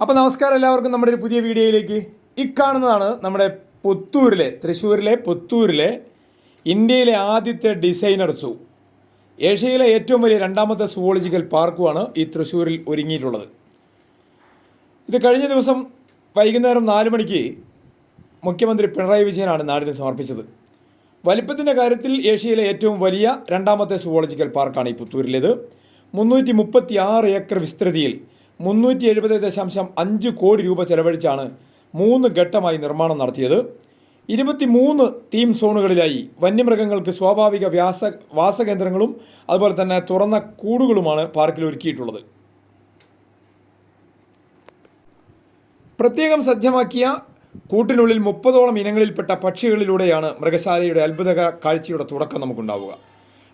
അപ്പോൾ നമസ്കാരം എല്ലാവർക്കും നമ്മുടെ ഒരു പുതിയ വീഡിയോയിലേക്ക്. ഇക്കാണുന്നതാണ് നമ്മുടെ പുത്തൂരിലെ തൃശ്ശൂരിലെ പുത്തൂരിലെ ഇന്ത്യയിലെ ആദ്യത്തെ ഡിസൈനർ സൂ ഏഷ്യയിലെ ഏറ്റവും വലിയ രണ്ടാമത്തെ സുവോളജിക്കൽ പാർക്കുമാണ് ഈ തൃശ്ശൂരിൽ ഒരുങ്ങിയിട്ടുള്ളത്. ഇത് കഴിഞ്ഞ ദിവസം വൈകുന്നേരം നാല് മണിക്ക് മുഖ്യമന്ത്രി പിണറായി വിജയനാണ് നാടിന് സമർപ്പിച്ചത്. വലിപ്പത്തിന്റെ കാര്യത്തിൽ ഏഷ്യയിലെ ഏറ്റവും വലിയ രണ്ടാമത്തെ സുവോളജിക്കൽ പാർക്കാണ് ഈ പുത്തൂരിലേത്. മുന്നൂറ്റി മുപ്പത്തി ആറ് ഏക്കർ വിസ്തൃതിയിൽ മുന്നൂറ്റി എഴുപത് ദശാംശം അഞ്ച് കോടി രൂപ ചെലവഴിച്ചാണ് മൂന്ന് ഘട്ടമായി നിർമ്മാണം നടത്തിയത്. ഇരുപത്തി മൂന്ന് തീം സോണുകളിലായി വന്യമൃഗങ്ങൾക്ക് സ്വാഭാവിക വ്യാസ വാസകേന്ദ്രങ്ങളും അതുപോലെ തന്നെ തുറന്ന കൂടുകളുമാണ് പാർക്കിൽ ഒരുക്കിയിട്ടുള്ളത്. പ്രത്യേകം സജ്ജമാക്കിയ കൂട്ടിനുള്ളിൽ മുപ്പതോളം ഇനങ്ങളിൽപ്പെട്ട പക്ഷികളിലൂടെയാണ് മൃഗശാലയുടെ അത്ഭുത കാഴ്ചയുടെ തുടക്കം നമുക്കുണ്ടാവുക.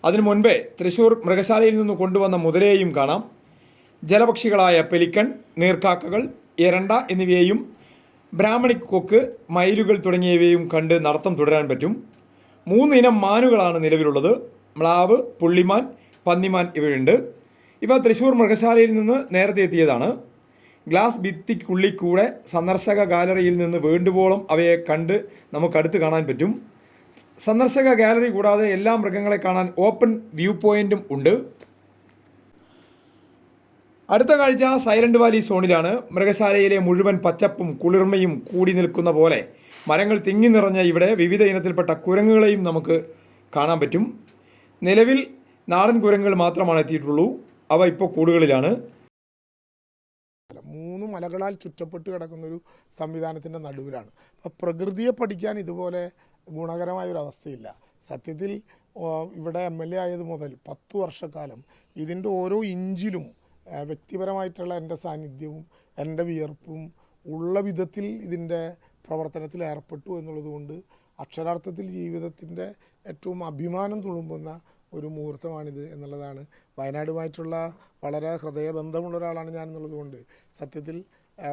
അതിനു മുൻപേ തൃശൂർ മൃഗശാലയിൽ നിന്ന് കൊണ്ടുവന്ന മുതലയെയും കാണാം. ജലപക്ഷികളായ പെലിക്കൺ നീർക്കാക്കകൾ എരണ്ട എന്നിവയെയും ബ്രാഹ്മണി കൊക്ക് മയിലുകൾ തുടങ്ങിയവയും കണ്ട് നടത്തം തുടരാൻ പറ്റും. മൂന്നിനം മാനുകളാണ് നിലവിലുള്ളത്. മ്ലാവ് പുള്ളിമാൻ പന്നിമാൻ ഇവയുണ്ട്. ഇവ തൃശ്ശൂർ മൃഗശാലയിൽ നിന്ന് നേരത്തെ എത്തിയതാണ്. ഗ്ലാസ് ഭിത്തിക്കുള്ളിൽ കൂടെ സന്ദർശക ഗാലറിയിൽ നിന്ന് വേണ്ടുവോളം അവയെ കണ്ട് നമുക്കടുത്ത് കാണാൻ പറ്റും. സന്ദർശക ഗാലറി കൂടാതെ എല്ലാ മൃഗങ്ങളെ കാണാൻ ഓപ്പൺ വ്യൂ പോയിന്റും ഉണ്ട്. അടുത്ത കാഴ്ച സൈലന്റ് വാലി സോണിലാണ്. മൃഗശാലയിലെ മുഴുവൻ പച്ചപ്പും കുളിർമയും കൂടി നിൽക്കുന്ന പോലെ മരങ്ങൾ തിങ്ങി നിറഞ്ഞ ഇവിടെ വിവിധ ഇനത്തിൽപ്പെട്ട കുരങ്ങുകളെയും നമുക്ക് കാണാൻ പറ്റും. നിലവിൽ നാടൻ കുരങ്ങുകൾ മാത്രമാണ് എത്തിയിട്ടുള്ളൂ. അവ ഇപ്പോൾ കൂടുകളിലാണ്. മൂന്ന് മലകളാൽ ചുറ്റപ്പെട്ട് കിടക്കുന്ന ഒരു സംവിധാനത്തിന്റെ നടുവിലാണ്. അപ്പോൾ പ്രകൃതിയെ പഠിക്കാൻ ഇതുപോലെ ഗുണകരമായ ഒരു അവസ്ഥയില്ല. സത്യത്തിൽ ഇവിടെ എം എൽ എ ആയത് മുതൽ പത്തു വർഷക്കാലം ഇതിന്റെ ഓരോ ഇഞ്ചിലും വ്യക്തിപരമായിട്ടുള്ള എന്റെ സാന്നിധ്യവും എന്റെ വിയർപ്പും ഉള്ള വിധത്തിൽ ഇതിന്റെ പ്രവർത്തനത്തിൽ ഏർപ്പെട്ടു എന്നുള്ളതുകൊണ്ട് അക്ഷരാർത്ഥത്തിൽ ജീവിതത്തിന്റെ ഏറ്റവും അഭിമാനം തുളുമ്പുന്ന ഒരു മുഹൂർത്തമാണിത് എന്നുള്ളതാണ്. വയനാടുമായിട്ടുള്ള വളരെ ഹൃദയബന്ധമുള്ള ഒരാളാണ് ഞാൻ എന്നുള്ളതുകൊണ്ട് സത്യത്തിൽ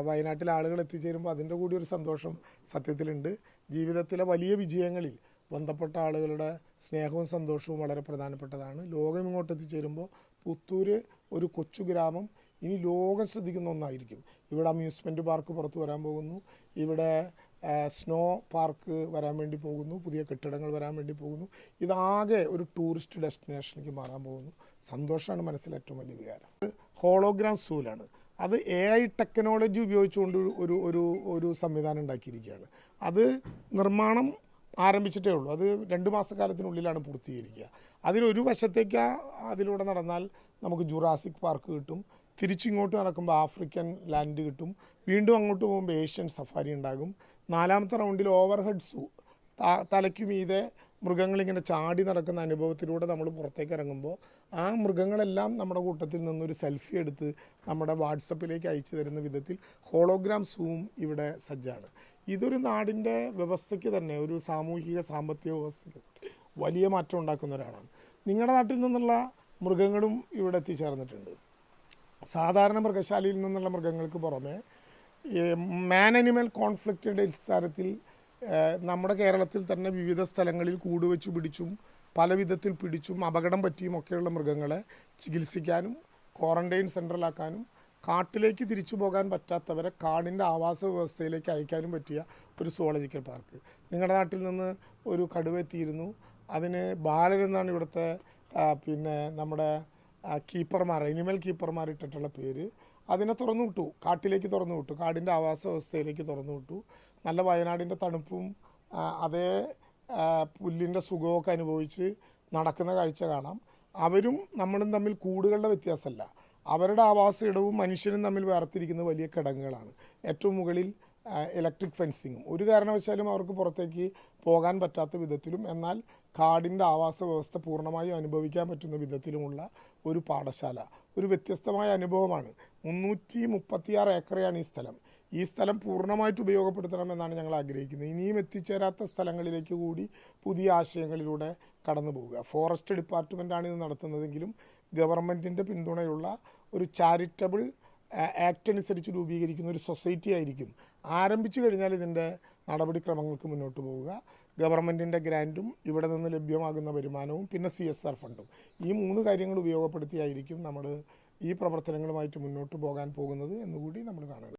വയനാട്ടിൽ ആളുകൾ എത്തിച്ചേരുമ്പോൾ അതിന്റെ കൂടി ഒരു സന്തോഷം സത്യത്തിലുണ്ട്. ജീവിതത്തിലെ വലിയ വിജയങ്ങളിൽ ബന്ധപ്പെട്ട ആളുകളുടെ സ്നേഹവും സന്തോഷവും വളരെ പ്രധാനപ്പെട്ടതാണ്. ലോകം ഇങ്ങോട്ട് എത്തിച്ചേരുമ്പോൾ പുത്തൂര് ഒരു കൊച്ചു ഗ്രാമം ഇനി ലോകം ശ്രദ്ധിക്കുന്ന ഒന്നായിരിക്കും. ഇവിടെ അമ്യൂസ്മെന്റ് പാർക്ക് പുറത്ത് വരാൻ പോകുന്നു. ഇവിടെ സ്നോ പാർക്ക് വരാൻ വേണ്ടി പോകുന്നു. പുതിയ കെട്ടിടങ്ങൾ വരാൻ വേണ്ടി പോകുന്നു. ഇതാകെ ഒരു ടൂറിസ്റ്റ് ഡെസ്റ്റിനേഷനിലേക്ക് മാറാൻ പോകുന്നു. സന്തോഷമാണ് മനസ്സിൽ ഏറ്റവും വലിയ വികാരം. ഹോളോഗ്രാം സൂലാണ് അത് എ ഐ ടെക്നോളജി ഉപയോഗിച്ചുകൊണ്ട് ഒരു- ഒരു ഒരു സംവിധാനം ഉണ്ടാക്കിയിരിക്കുകയാണ്. അത് നിർമ്മാണം ആരംഭിച്ചിട്ടേ ഉള്ളൂ. അത് രണ്ട് മാസക്കാലത്തിനുള്ളിലാണ് പൂർത്തീകരിക്കുക. അതിലൊരു വശത്തേക്ക് അതിലൂടെ നടന്നാൽ നമുക്ക് ജുറാസിക് പാർക്ക് കിട്ടും. തിരിച്ചിങ്ങോട്ട് നടക്കുമ്പോൾ ആഫ്രിക്കൻ ലാൻഡ് കിട്ടും. വീണ്ടും അങ്ങോട്ട് പോകുമ്പോൾ ഏഷ്യൻ സഫാരി ഉണ്ടാകും. നാലാമത്തെ റൗണ്ടിൽ ഓവർ ഹെഡ് സൂ തലയ്ക്ക് മീതെ മൃഗങ്ങളിങ്ങനെ ചാടി നടക്കുന്ന അനുഭവത്തിലൂടെ നമ്മൾ പുറത്തേക്ക് ഇറങ്ങുമ്പോൾ ആ മൃഗങ്ങളെല്ലാം നമ്മുടെ കൂട്ടത്തിൽ നിന്നൊരു സെൽഫി എടുത്ത് നമ്മുടെ വാട്സപ്പിലേക്ക് അയച്ചു തരുന്ന വിധത്തിൽ ഹോളോഗ്രാം സൂം ഇവിടെ സജ്ജാണ്. ഇതൊരു നാടിന്റെ വ്യവസ്ഥയ്ക്ക് തന്നെ ഒരു സാമൂഹിക സാമ്പത്തിക വ്യവസ്ഥയ്ക്ക് വലിയ മാറ്റം ഉണ്ടാക്കുന്ന ഒരാളാണ്. നിങ്ങളുടെ നാട്ടിൽ നിന്നുള്ള മൃഗങ്ങളും ഇവിടെ എത്തിച്ചേർന്നിട്ടുണ്ട്. സാധാരണ മൃഗശാലയിൽ നിന്നുള്ള മൃഗങ്ങൾക്ക് പുറമെ മാൻ അനിമൽ കോൺഫ്ലിക്റ്റിന്റെ അടിസ്ഥാനത്തിൽ നമ്മുടെ കേരളത്തിൽ തന്നെ വിവിധ സ്ഥലങ്ങളിൽ കൂടുവെച്ച് പിടിച്ചും പല വിധത്തിൽ പിടിച്ചും അപകടം പറ്റിയും ഒക്കെയുള്ള മൃഗങ്ങളെ ചികിത്സിക്കാനും ക്വാറന്റൈൻ സെന്ററിലാക്കാനും കാട്ടിലേക്ക് തിരിച്ചു പോകാൻ പറ്റാത്തവരെ കാടിന്റെ ആവാസ വ്യവസ്ഥയിലേക്ക് അയക്കാനും പറ്റിയ ഒരു സുവോളജിക്കൽ പാർക്ക് നിങ്ങളുടെ നാട്ടിൽ നിന്ന് ഒരു കടുവ എത്തിയിരുന്നു. അതിന് ബാലൻ എന്നാണ് ഇവിടുത്തെ പിന്നെ നമ്മുടെ കീപ്പർമാർ അനിമൽ കീപ്പർമാർ ഇട്ടിട്ടുള്ള പേര് അതിനെ തുറന്നു വിട്ടു. കാട്ടിലേക്ക് തുറന്നു വിട്ടു. കാടിന്റെ ആവാസ വ്യവസ്ഥയിലേക്ക് തുറന്നു വിട്ടു. നല്ല വയനാടിന്റെ തണുപ്പും അതേ പുല്ലിന്റെ സുഖമൊക്കെ അനുഭവിച്ച് നടക്കുന്ന കാഴ്ച കാണാം. അവരും നമ്മളും തമ്മിൽ കൂടുകളുടെ വ്യത്യാസമല്ല. അവരുടെ ആവാസ ഇടവും മനുഷ്യനും തമ്മിൽ വേർതിരിക്കുന്ന വലിയ കിടങ്ങുകളാണ്. ഏറ്റവും മുകളിൽ ഇലക്ട്രിക് ഫെൻസിങ്ങും ഒരു കാരണവശാലും അവർക്ക് പുറത്തേക്ക് പോകാൻ പറ്റാത്ത വിധത്തിലും എന്നാൽ കാടിന്റെ ആവാസ വ്യവസ്ഥ പൂർണമായും അനുഭവിക്കാൻ പറ്റുന്ന വിധത്തിലുമുള്ള ഒരു പാഠശാല. ഒരു വ്യത്യസ്തമായ അനുഭവമാണ്. മുന്നൂറ്റി മുപ്പത്തിയാറ് ഏക്കറയാണ് ഈ സ്ഥലം. ഈ സ്ഥലം പൂർണമായിട്ട് ഉപയോഗപ്പെടുത്തണമെന്നാണ് ഞങ്ങൾ ആഗ്രഹിക്കുന്നത്. ഇനിയും എത്തിച്ചേരാത്ത സ്ഥലങ്ങളിലേക്ക് കൂടി പുതിയ ആശയങ്ങളിലൂടെ കടന്നു പോവുക. ഫോറസ്റ്റ് ഡിപ്പാർട്ട്മെന്റാണ് ഇത് നടത്തുന്നതെങ്കിലും ഗവൺമെന്റിന്റെ പിന്തുണയുള്ള ഒരു ചാരിറ്റബിൾ ആക്ട് അനുസരിച്ച് രൂപീകരിക്കുന്ന ഒരു സൊസൈറ്റി ആയിരിക്കും. ആരംഭിച്ചു കഴിഞ്ഞാൽ ഇതിന്റെ നടപടിക്രമങ്ങൾക്ക് മുന്നോട്ട് പോവുക. ഗവൺമെന്റിന്റെ ഗ്രാന്റും ഇവിടെ നിന്ന് ലഭ്യമാകുന്ന വരുമാനവും പിന്നെ സി എസ് ആർ ഫണ്ടും. ഈ മൂന്ന് കാര്യങ്ങൾ ഉപയോഗപ്പെടുത്തിയായിരിക്കും നമ്മൾ ഈ പ്രവർത്തനങ്ങളുമായിട്ട് മുന്നോട്ട് പോകാൻ പോകുന്നത് എന്നുകൂടി നമ്മൾ കാണുന്നത്